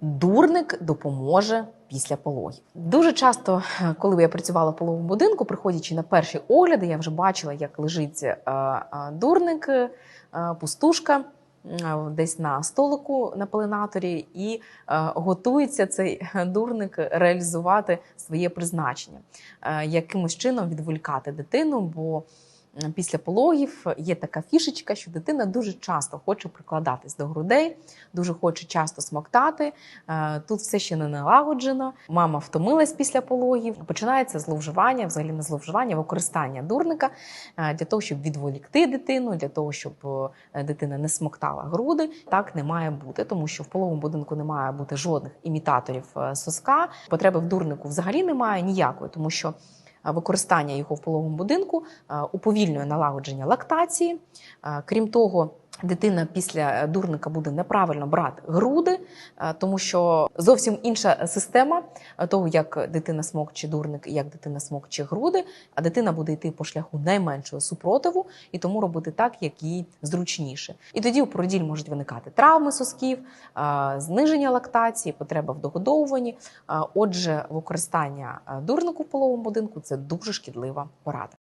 Дурник допоможе після пологів. Дуже часто, коли я працювала в пологовому будинку, приходячи на перші огляди, я вже бачила, як лежить е, е, дурник, е, пустушка. Десь на столику на пеленаторі, і готується цей дурник реалізувати своє призначення, якимось чином відволікати дитину, бо після пологів є така фішечка, що дитина дуже часто хоче прикладатись до грудей, дуже хоче часто смоктати. Е, Тут все ще не налагоджено. Мама втомилась після пологів. Починається зловживання, взагалі не зловживання, використання дурника е, для того, щоб відволікти дитину, для того, щоб е, дитина не смоктала груди. Так не має бути, тому що в пологовому будинку не має бути жодних імітаторів соска. Потреби в дурнику взагалі немає ніякої, тому що. Використання його в пологовому будинку уповільнює налагодження лактації. Крім того, дитина після е, дурника буде неправильно брати груди, е, тому що зовсім інша система е, того, як дитина смокче дурник як дитина смокче груди, а дитина буде йти по шляху найменшого супротиву і тому робити так, як їй зручніше. І тоді у породіль можуть виникати травми сосків, зниження лактації, потреба в догодовуванні. Отже, використання дурнику в пологовому будинку це дуже шкідлива порада.